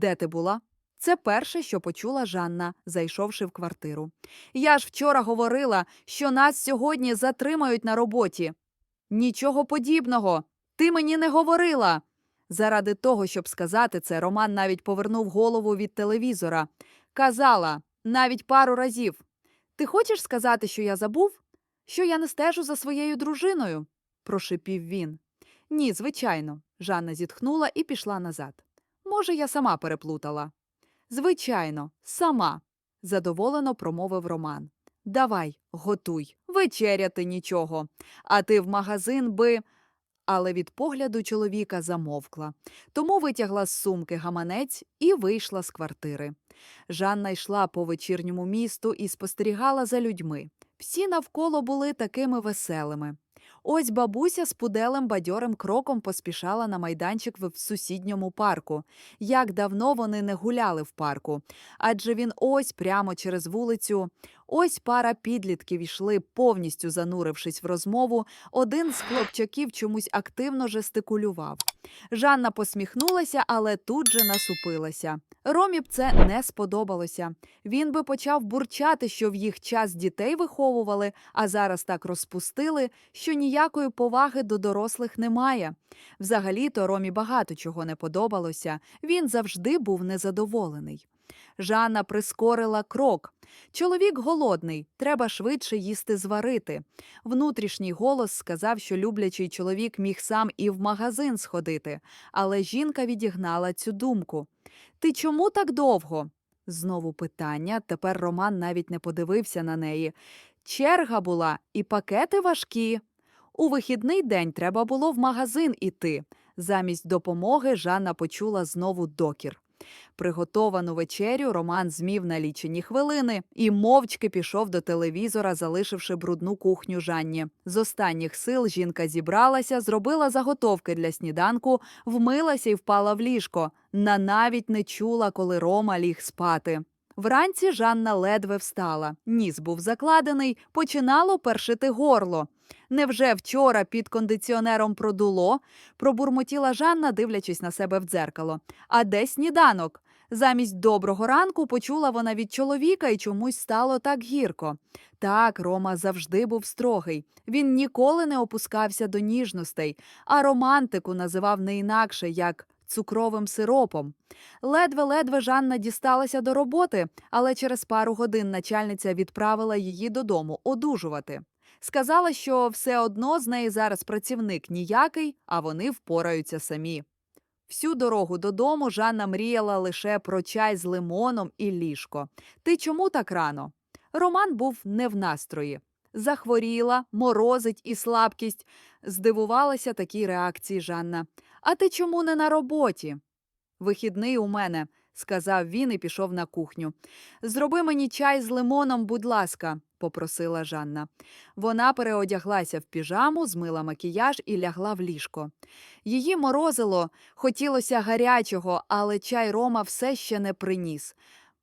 Де ти була? Це перше, що почула Жанна, зайшовши в квартиру. Я ж вчора говорила, що нас сьогодні затримають на роботі. Нічого подібного. Ти мені не говорила. Заради того, щоб сказати це, Роман навіть повернув голову від телевізора. Казала навіть пару разів. Ти хочеш сказати, що я забув? Що я не стежу за своєю дружиною? прошипів він. Ні, звичайно. Жанна зітхнула і пішла назад. Може, я сама переплутала. Звичайно, сама, задоволено промовив Роман. Давай, готуй, вечеряти нічого. А ти в магазин би. Але від погляду чоловіка замовкла. Тому витягла з сумки гаманець і вийшла з квартири. Жанна йшла по вечірньому місту і спостерігала за людьми. Всі навколо були такими веселими. Ось бабуся з пуделем бадьорим кроком поспішала на майданчик в сусідньому парку. Як давно вони не гуляли в парку. Адже він ось прямо через вулицю. Ось пара підлітків йшли, повністю занурившись в розмову. Один з хлопчаків чомусь активно жестикулював. Жанна посміхнулася, але тут же насупилася. Ромі б це не сподобалося. Він би почав бурчати, що в їх час дітей виховували, а зараз так розпустили, що ніякої поваги до дорослих немає. Взагалі-то Ромі багато чого не подобалося. Він завжди був незадоволений. Жанна прискорила крок. Чоловік голодний, треба швидше їсти зварити. Внутрішній голос сказав, що люблячий чоловік міг сам і в магазин сходити, але жінка відігнала цю думку. Ти чому так довго? Знову питання. Тепер Роман навіть не подивився на неї. Черга була, і пакети важкі. У вихідний день треба було в магазин іти. Замість допомоги Жанна почула знову докір. Приготовану вечерю Роман змів на лічені хвилини і мовчки пішов до телевізора, залишивши брудну кухню Жанні. З останніх сил жінка зібралася, зробила заготовки для сніданку, вмилася і впала в ліжко. На навіть не чула, коли Рома ліг спати. Вранці Жанна ледве встала. Ніс був закладений, починало першити горло. Невже вчора під кондиціонером продуло? пробурмотіла Жанна, дивлячись на себе в дзеркало. А де сніданок? Замість доброго ранку почула вона від чоловіка і чомусь стало так гірко. Так, Рома завжди був строгий. Він ніколи не опускався до ніжностей, а романтику називав не інакше як цукровим сиропом. Ледве-ледве Жанна дісталася до роботи, але через пару годин начальниця відправила її додому одужувати. Сказала, що все одно з неї зараз працівник ніякий, а вони впораються самі. Всю дорогу додому Жанна мріяла лише про чай з лимоном і ліжко. Ти чому так рано? Роман був не в настрої. Захворіла, морозить і слабкість. Здивувалася такій реакції Жанна. А ти чому не на роботі? Вихідний у мене, сказав він і пішов на кухню. Зроби мені чай з лимоном, будь ласка, попросила Жанна. Вона переодяглася в піжаму, змила макіяж і лягла в ліжко. Її морозило, хотілося гарячого, але чай Рома все ще не приніс.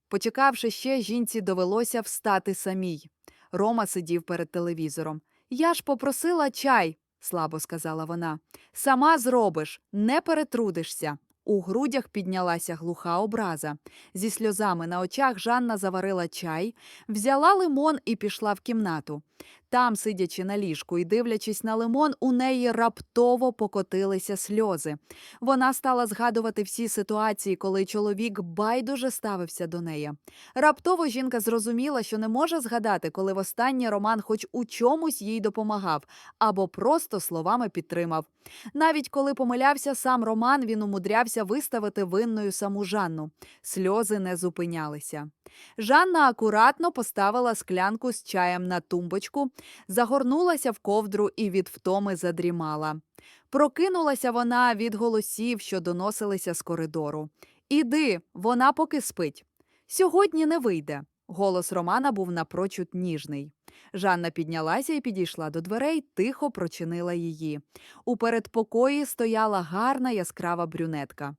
Почекавши ще, жінці довелося встати самій. Рома сидів перед телевізором. Я ж попросила чай, слабо сказала вона. Сама зробиш, не перетрудишся. У грудях піднялася глуха образа. Зі сльозами на очах Жанна заварила чай, взяла лимон і пішла в кімнату. Там, сидячи на ліжку і дивлячись на лимон, у неї раптово покотилися сльози. Вона стала згадувати всі ситуації, коли чоловік байдуже ставився до неї. Раптово жінка зрозуміла, що не може згадати, коли востаннє Роман хоч у чомусь їй допомагав або просто словами підтримав. Навіть коли помилявся сам Роман, він умудрявся виставити винною саму Жанну. Сльози не зупинялися. Жанна акуратно поставила склянку з чаєм на тумбочку, загорнулася в ковдру і від втоми задрімала. Прокинулася вона від голосів, що доносилися з коридору. Іди, вона поки спить. Сьогодні не вийде. Голос Романа був напрочуд ніжний. Жанна піднялася і підійшла до дверей, тихо прочинила її. У передпокої стояла гарна яскрава брюнетка.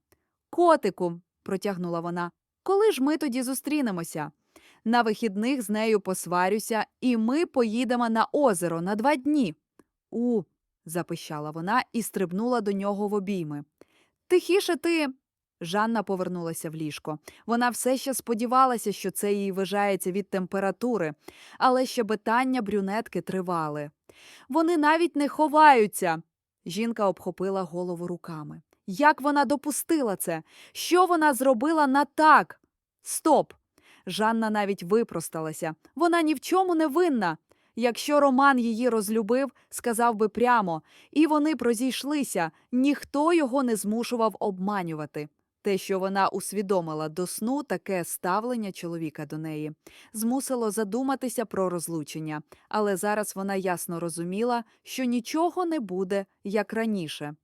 Котику, протягнула вона, коли ж ми тоді зустрінемося? На вихідних з нею посварюся, і ми поїдемо на озеро на два дні. У. запищала вона і стрибнула до нього в обійми. Тихіше ти. Жанна повернулася в ліжко. Вона все ще сподівалася, що це їй вижається від температури, але щебетання брюнетки тривали. Вони навіть не ховаються. Жінка обхопила голову руками. Як вона допустила це? Що вона зробила на так? Стоп! Жанна навіть випросталася. Вона ні в чому не винна. Якщо Роман її розлюбив, сказав би прямо, і вони прозійшлися, ніхто його не змушував обманювати. Те, що вона усвідомила до сну таке ставлення чоловіка до неї, змусило задуматися про розлучення, але зараз вона ясно розуміла, що нічого не буде, як раніше.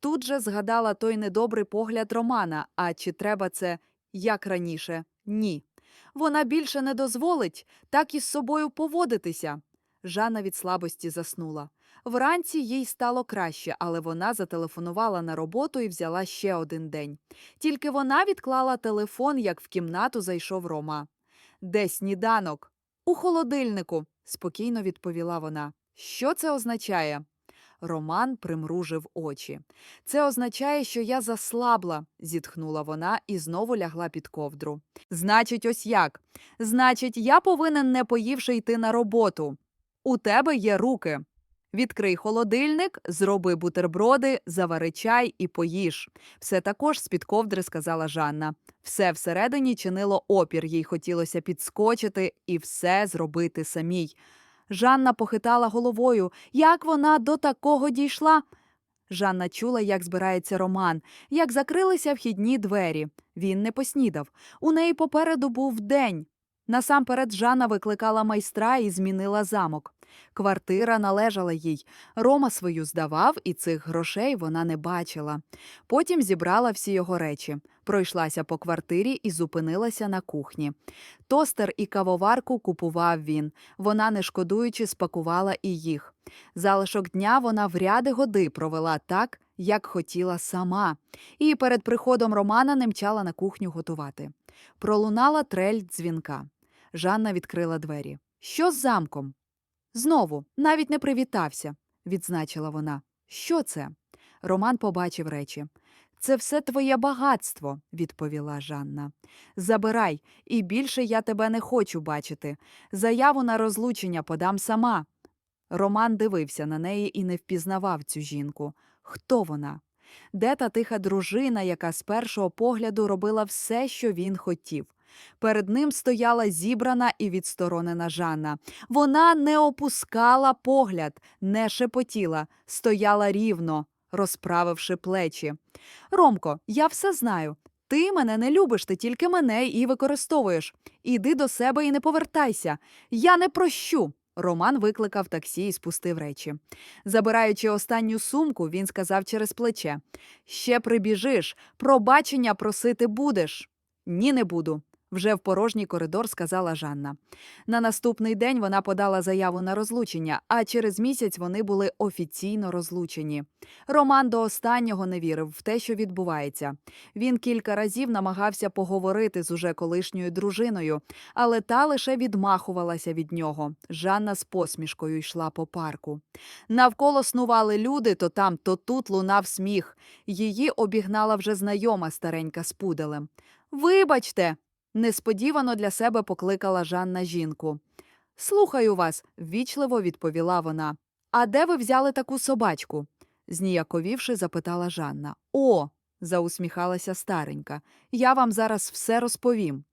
Тут же згадала той недобрий погляд Романа, а чи треба це як раніше? Ні. Вона більше не дозволить так із собою поводитися. Жанна від слабості заснула. Вранці їй стало краще, але вона зателефонувала на роботу і взяла ще один день. Тільки вона відклала телефон, як в кімнату зайшов Рома. Де сніданок? У холодильнику, спокійно відповіла вона. Що це означає? Роман примружив очі. Це означає, що я заслабла, зітхнула вона і знову лягла під ковдру. Значить, ось як. Значить, я повинен не поївши йти на роботу. У тебе є руки. Відкрий холодильник, зроби бутерброди, завари чай і поїж. Все також з-під ковдри сказала Жанна. Все всередині чинило опір, їй хотілося підскочити і все зробити самій. Жанна похитала головою. Як вона до такого дійшла? Жанна чула, як збирається Роман, як закрилися вхідні двері. Він не поснідав. У неї попереду був день. Насамперед Жанна викликала майстра і змінила замок. Квартира належала їй. Рома свою здавав, і цих грошей вона не бачила. Потім зібрала всі його речі, пройшлася по квартирі і зупинилася на кухні. Тостер і кавоварку купував він. Вона, не шкодуючи, спакувала і їх. Залишок дня вона в ряди годи провела так, як хотіла сама, і перед приходом Романа не мчала на кухню готувати. Пролунала трель дзвінка. Жанна відкрила двері. Що з замком? Знову, навіть не привітався, відзначила вона. Що це? Роман побачив речі. Це все твоє багатство, відповіла Жанна. Забирай, і більше я тебе не хочу бачити. Заяву на розлучення подам сама. Роман дивився на неї і не впізнавав цю жінку. Хто вона? Де та тиха дружина, яка з першого погляду робила все, що він хотів. Перед ним стояла зібрана і відсторонена Жанна. Вона не опускала погляд, не шепотіла, стояла рівно, розправивши плечі. Ромко, я все знаю. Ти мене не любиш, ти тільки мене і використовуєш. Іди до себе і не повертайся. Я не прощу. Роман викликав таксі і спустив речі. Забираючи останню сумку, він сказав через плече: Ще прибіжиш, пробачення просити будеш. Ні, не буду. Вже в порожній коридор сказала Жанна. На наступний день вона подала заяву на розлучення, а через місяць вони були офіційно розлучені. Роман до останнього не вірив в те, що відбувається. Він кілька разів намагався поговорити з уже колишньою дружиною, але та лише відмахувалася від нього. Жанна з посмішкою йшла по парку. Навколо снували люди, то там, то тут лунав сміх. Її обігнала вже знайома старенька з пуделем. Вибачте. Несподівано для себе покликала Жанна жінку. Слухаю вас, ввічливо відповіла вона. А де ви взяли таку собачку? зніяковівши, запитала Жанна. О, заусміхалася старенька. Я вам зараз все розповім.